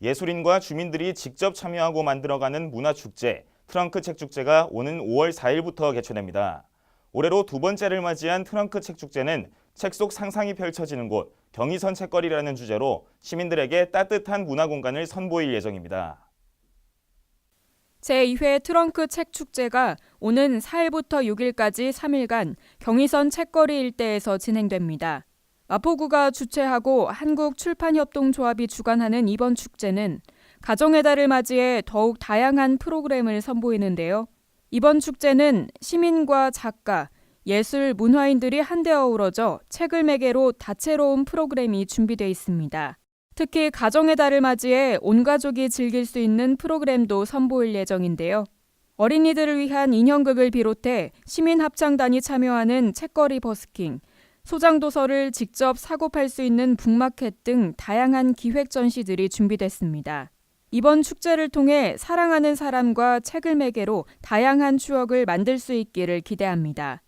예술인과 주민들이 직접 참여하고 만들어가는 문화축제, 트렁크 책 축제가 오는 5월 4일부터 개최됩니다. 올해로 두 번째를 맞이한 트렁크 책 축제는 책 속 상상이 펼쳐지는 곳, 경의선 책거리라는 주제로 시민들에게 따뜻한 문화 공간을 선보일 예정입니다. 제2회 트렁크 책 축제가 오는 4일부터 6일까지 3일간 경의선 책거리 일대에서 진행됩니다. 마포구가 주최하고 한국출판협동조합이 주관하는 이번 축제는 가정의 달을 맞이해 더욱 다양한 프로그램을 선보이는데요. 이번 축제는 시민과 작가, 예술, 문화인들이 한데 어우러져 책을 매개로 다채로운 프로그램이 준비돼 있습니다. 특히 가정의 달을 맞이해 온 가족이 즐길 수 있는 프로그램도 선보일 예정인데요. 어린이들을 위한 인형극을 비롯해 시민 합창단이 참여하는 책거리 버스킹, 소장 도서를 직접 사고 팔 수 있는 북마켓 등 다양한 기획 전시들이 준비됐습니다. 이번 축제를 통해 사랑하는 사람과 책을 매개로 다양한 추억을 만들 수 있기를 기대합니다.